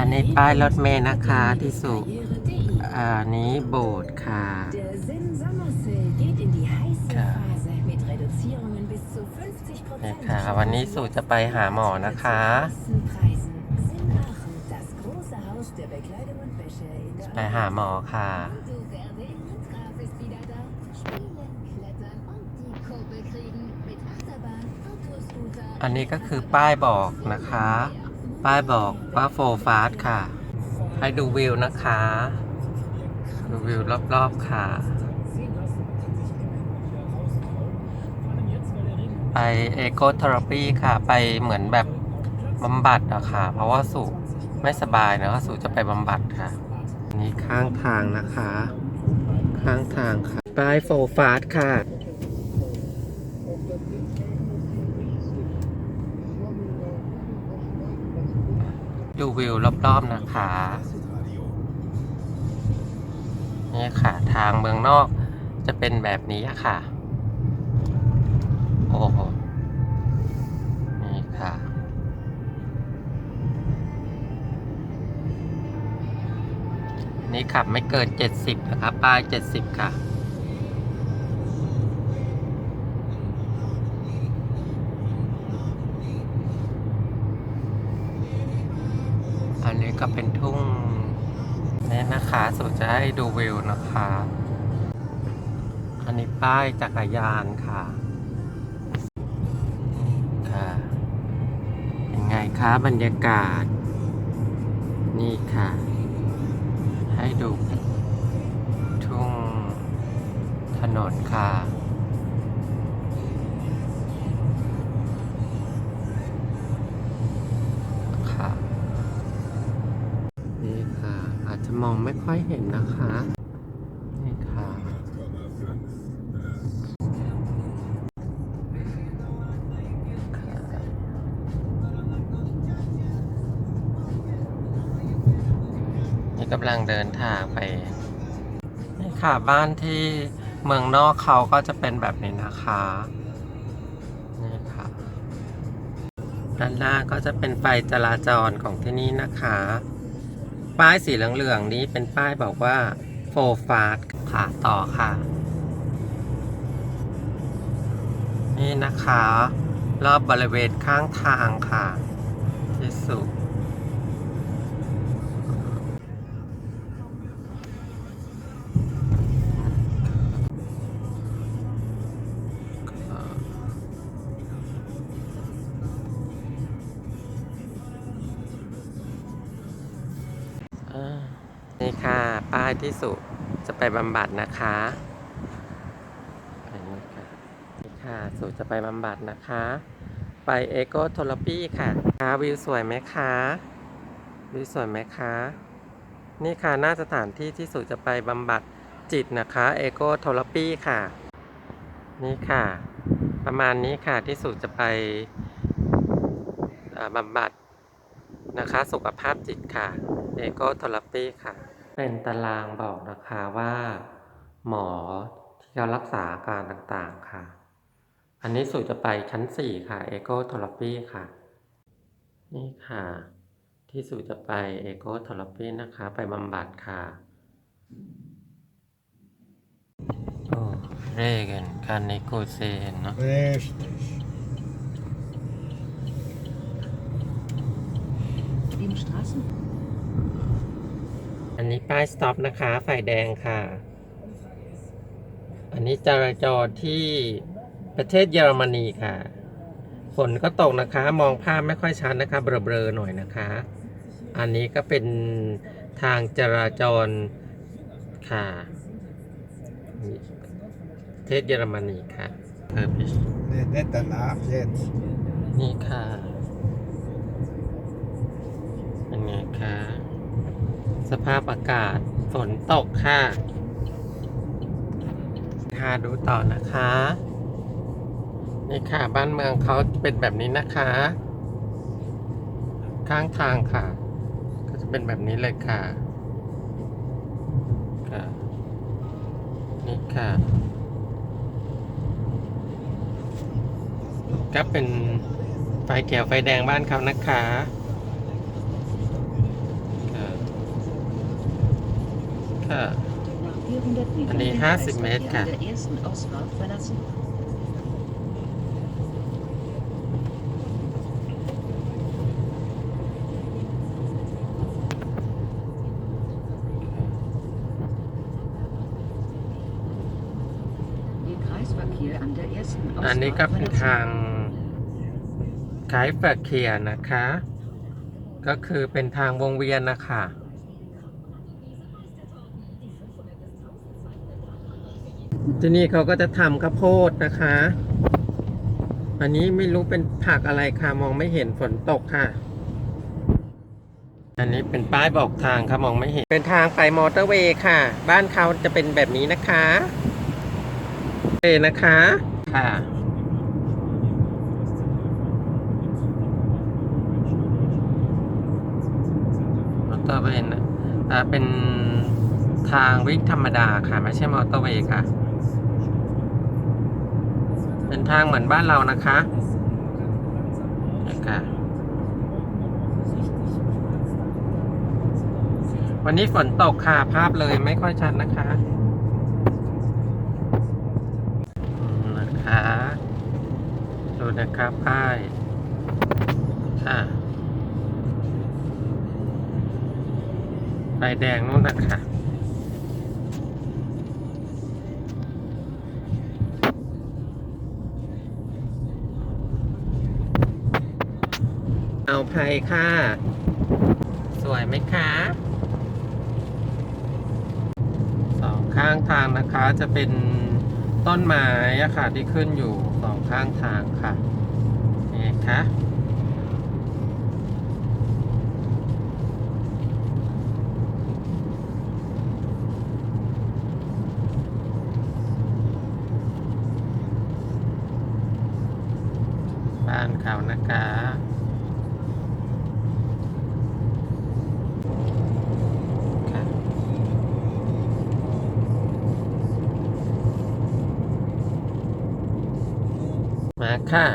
อันนี้ป้ายรถเมล์นะคะที่สุอันนี้โบสถ์ค่ะ Der Sinn Sommer Sale geht in die heiße Ja. Phase mit Reduzierungen bis zu 50นี่ค่ะวันนี้สุจะไปหาหมอนะคะ Preisen. Sinn Aachen, das große Haus der Bekleidung und Wäsche in der ไปหาหมอค่ะ Du Berlin, Graf ist wieder da. Spielen, klettern und die Kurbel kriegen. Mit Achterbahn, Autoscooter. อันนี้ก็คือป้ายบอกนะคะ ป้ายบอกว่าโฟฟาสค่ะ ให้ดูวิวนะคะ ดูวิวรอบๆค่ะ ไปเอโกเทอราปีค่ะ ไปเหมือนแบบบำบัดอะค่ะ เพราะว่าสุไม่สบายนะว่าสุจะไปบำบัดค่ะอันนี้ข้างทางนะคะ ข้างทางค่ะ ป้ายโฟฟาสค่ะ ดูวิวรอบๆนะคะ นี่ค่ะ ทางเมืองนอกจะเป็นแบบนี้ค่ะ โอ้โห นี่ค่ะ นี่ขับไม่เกิน 70 นะครับป้าย 70 ค่ะ ก็เป็นทุ่งนี่นะคะสุดจะให้ดูวิวนะคะ อันนี้ป้ายจักรยานค่ะค่ะยังไงคะบรรยากาศ นี่ค่ะ ให้ดูทุ่งถนนค่ะค่ะ องไม่ค่อยเห็นนะคะ นี่ค่ะ นี่กำลังเดินทางไป นี่ค่ะบ้านที่เมืองนอกเขาก็จะเป็นแบบนี้นะคะ นี่ค่ะ ด้านล่างก็จะเป็นไฟจราจรของที่นี่นะคะ ป้ายสีเหลืองๆนี้เป็นป้ายบอกว่าโฟฟาสค่ะต่อค่ะ นี่นะคะ รอบบริเวณข้างทางค่ะ ที่สุด ที่สุจะไปบำบัดนะคะอันนี้ค่ะนี่ค่ะสุจะไปบำบัดนะคะ ไปเอโกโทรปีค่ะค่ะวิวสวยไหมคะวิวสวยไหมคะ นี่ค่ะหน้าสถานที่ที่สุจะไปบำบัดจิตนะคะเอโกโทรปีค่ะ นี่ค่ะ ประมาณนี้ค่ะที่สุจะไปอ่าบำบัดนะคะสุขภาพจิตค่ะเอโกทรปีค่ะ เป็นตารางบอกนะคะว่า หมอที่เขารักษาอาการต่างๆค่ะ อันนี้สุจะไปชั้น 4 ค่ะเอโกท h ร r ปีค่ะ นี่ค่ะ ที่สุจะไปเอโกท h ร r ปีนะคะ ไปบำบัดค่ะโอ้เรกันการในโกเซนเนาะ Im Straßen อันนี้ป้ายสต็อปนะคะ ไฟแดงค่ะ อันนี้จราจรที่ประเทศเยอรมนีค่ะ ฝนก็ตกนะคะ มองภาพไม่ค่อยชัดนะคะ เบลอๆหน่อยนะคะ อันนี้ก็เป็นทางจราจรค่ะนี่ประเทศเยอรมนีค่ะเ u r b i s h Nee, nicht danach, jetzt. นี่ค่ะเป็นไงคะ สภาพอากาศฝนตกค่ะ ค่ะดูต่อนะคะ นี่ค่ะ บ้านเมืองเขาเป็นแบบนี้นะคะ ข้างทางค่ะ ก็จะเป็นแบบนี้เลยค่ะค่ะนี่ค่ะ ก็เป็นไฟเขียวไฟแดงบ้านเขานะคะ Kreisverkehr Meter. an der ersten Ausfahrt verlassen. Den Kreisverkehr an der ersten อันนี้ก็ Ausfahrt เป็น verlassen. ทางไกด์เฟอร์เคียนะคะ ก็คือเป็นทางวงเวียนนะคะ ที่นี่เขาก็จะทำข้าวโพดนะคะ อันนี้ไม่รู้เป็นผักอะไรค่ะ มองไม่เห็นฝนตกค่ะ อันนี้เป็นป้ายบอกทางค่ะมองไม่เห็น เป็นทางไปมอเตอร์เวย์ค่ะ บ้านเขาจะเป็นแบบนี้นะคะเอนะคะ ค่ะมอเตอร์เวย์นะอ่าเป็นทางวิ่งธรรมดาค่ะ ไม่ใช่มอเตอร์เวย์ค่ะ เป็นทางเหมือนบ้านเรานะคะนะคะวันนี้ฝนตกค่ะภาพเลยไม่ค่อยชัดนะคะนะคะดูนะครับป้ายค่ะไฟแดงนู่นนะคะ เอาไพค่ะ สวยไหมคะสองข้างทางนะคะจะเป็นต้นไม้อะค่ะที่ขึ้นอยู่สองข้างทางค่ะนี่ค่ะ บ้านเขานะคะค่ะ มาค่ะ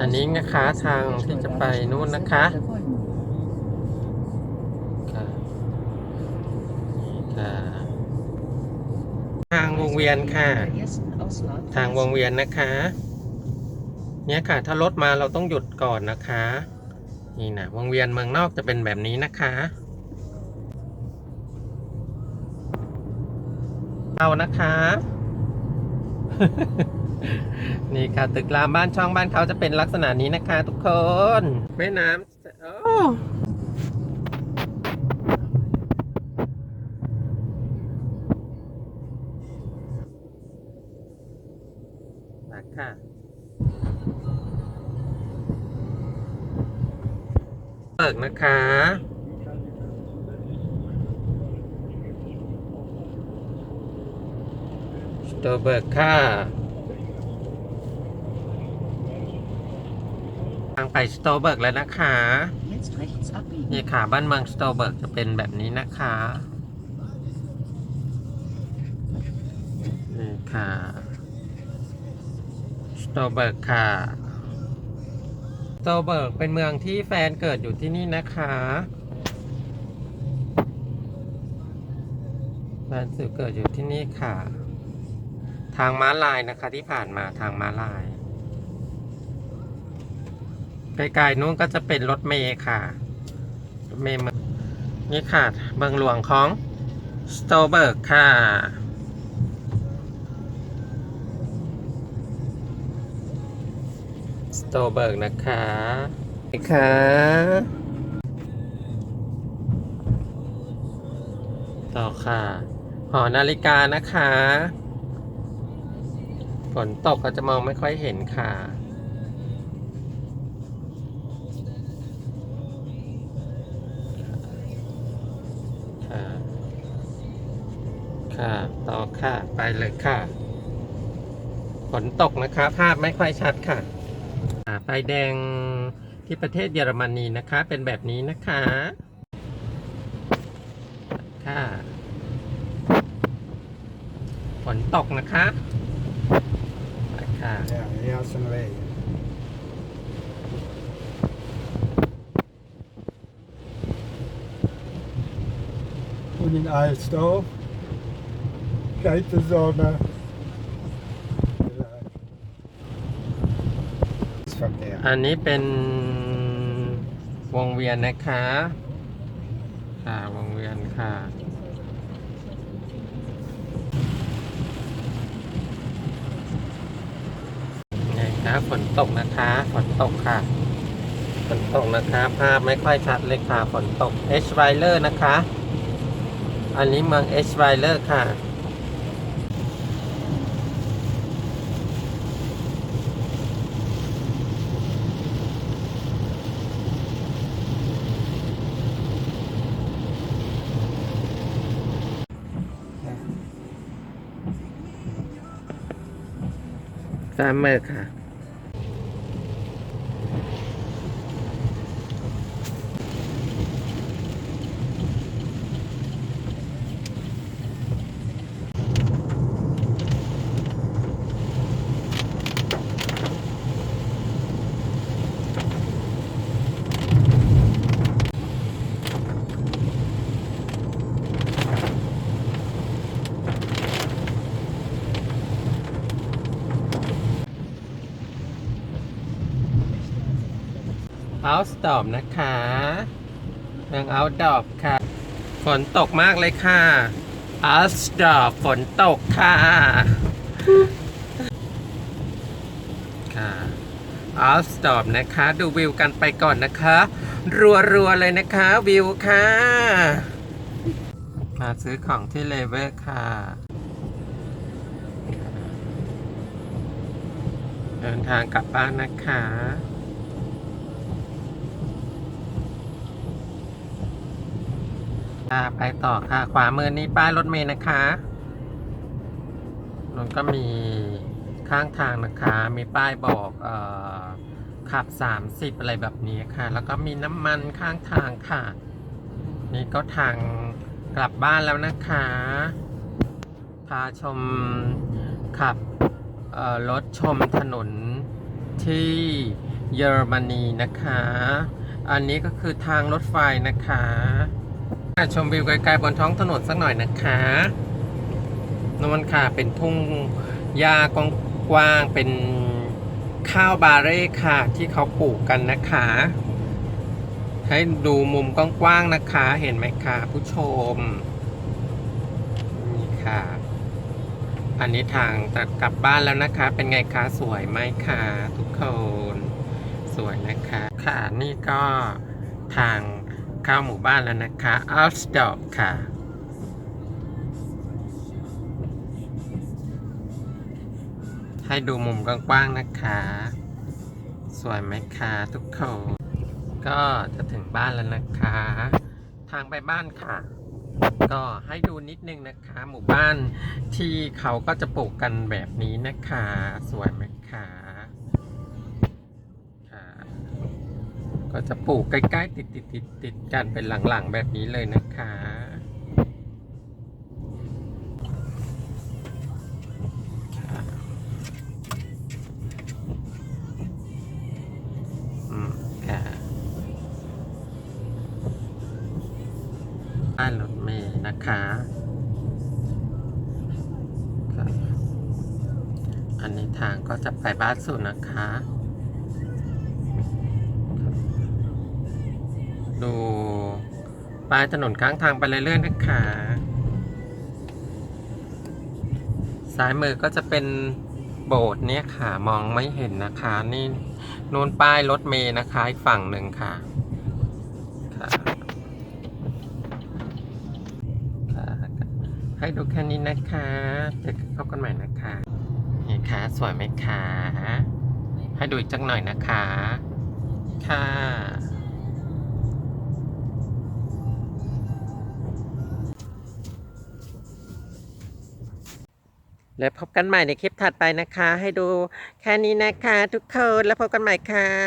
อันนี้นะคะทางที่จะไปนู่นนะคะค่ะค่ะทางวงเวียนค่ะ ทางวงเวียนนะคะ เนี่ยค่ะ ถ้ารถมาเราต้องหยุดก่อนนะคะ นี่นะวงเวียนเมืองนอกจะเป็นแบบนี้นะคะเอานะคะ นี่ค่ะตึกรามบ้านช่องบ้านเขาจะเป็นลักษณะนี้นะคะ ทุกคน แม่น้ำโอ้ค่ะเปิกนะคะ สโตเบิร์กค่ะทางไปสโตเบิร์กแล้วนะคะ Jetzt rechts abbiegen. นี่ค่ะบ้านเมืองสโตเบิร์กจะเป็นแบบนี้นะคะนี่ค่ะสโตเบิร์กค่ะสโตเบิร์กเป็นเมืองที่แฟนเกิดอยู่ที่นี่นะคะแฟนสื่อเกิดอยู่ที่นี่ค่ะ ทางม้าลายนะคะที่ผ่านมาทางม้าลายไกลๆนู้นก็จะเป็นรถเมย์ค่ะรถเมย์เมืองนี่ค่ะเมืองหลวงของสโตเบิร์กค่ะสโตเบิร์กนะคะนี่ค่ะต่อค่ะ หอนาฬิกานะคะ ฝนตกก็จะมองไม่ค่อยเห็นค่ะ ค่ะ ค่ะต่อค่ะ ไปเลยค่ะ ฝนตกนะคะภาพไม่ค่อยชัดค่ะอ่าไฟแดงที่ประเทศเยอรมนีนะคะ เป็นแบบนี้นะคะ ค่ะ ฝนตกนะคะ อ่า Yeah, the Nelson Lake. คุณยินไอสโตฟไกด์โซนา It's ยอันนี้เป็นวงเวียนนะคะ ค่ะวงเวียนค่ะ ฝนตกนะคะ ฝนตกค่ะ ฝนตกนะคะ ภาพไม่ค่อยชัดเลยค่ะ ฝนตก H w i l e r นะคะ อันนี้เมือง H w i l e r ค่ะซ้ายมือค่ะ เอาสตอมนะคะเมืองเอาดอบค่ะ ฝนตกมากเลยค่ะเอาสตอฝนตกค่ะ ค่ะเอาสตอมนะคะ ดูวิวกันไปก่อนนะคะ รัวๆเลยนะคะวิวค่ะ มาซื้อของที่เลเวอร์ค่ะเดินทางกลับบ้านนะคะ ค่ะไปต่อค่ะ ขวามือนี้ป้ายรถเมล์นะคะมันก็มีข้างทางนะคะ มีป้ายบอกเอ่อขับ 30 อะไรแบบนี้ค่ะ แล้วก็มีน้ำมันข้างทางค่ะ นี่ก็ทางกลับบ้านแล้วนะคะ พาชมขับรถชมถนนที่เยอรมนีนะคะ อันนี้ก็คือทางรถไฟนะคะ ชมวิวไกลๆบนท้องถนนสักหน่อยนะคะนนค่ะเป็นทุ่งหญ้ากว้างๆเป็นข้าวบาเร่ค่ะ ที่เขาปลูกกันนะคะ ให้ดูมุมกว้างๆนะคะ เห็นไหมคะผู้ชม นี่ค่ะ อันนี้ทางจะกลับบ้านแล้วนะคะ เป็นไงคะสวยไหมคะทุกคน สวยนะคะ ค่ะนี่ก็ทาง เข้าหมู่บ้านแล้วนะคะ o u t d o r ค่ะให้ดูมุมกว้างๆนะคะ สวยไหมคะทุกคน ก็จะถึงบ้านแล้วนะคะ ทางไปบ้านค่ะ ก็ให้ดูนิดนึงนะคะ หมู่บ้านที่เขาก็จะปลูกกันแบบนี้นะคะ สวยไหมคะ ก็จะปลูกใกล้ๆติดติดติดติดกันเป็นหลังๆแบบนี้เลยนะคะค่ะอืมค่ะป้ายรถเมล์นะคะ อันนี้ทางก็จะไปบ้านสุนะคะ ดูป้ายถนนข้างทางไปเรื่อยๆนะคะซ้ายมือก็จะเป็นโบสถ์เนี่ยค่ะ มองไม่เห็นนะคะ นี่นูนป้ายรถเมย์นะคะอีกฝั่งหนึ่งค่ะค่ะค่ะให้ดูแค่นี้นะคะเดี๋ยวพบกันใหม่นะคะนี่ค่ะสวยไหมคะให้ดูอีกจักหน่อยนะคะ ค่ะ แล้วพบกันใหม่ในคลิปถัดไปนะคะ ให้ดูแค่นี้นะคะ ทุกคนแล้วพบกันใหม่ค่ะ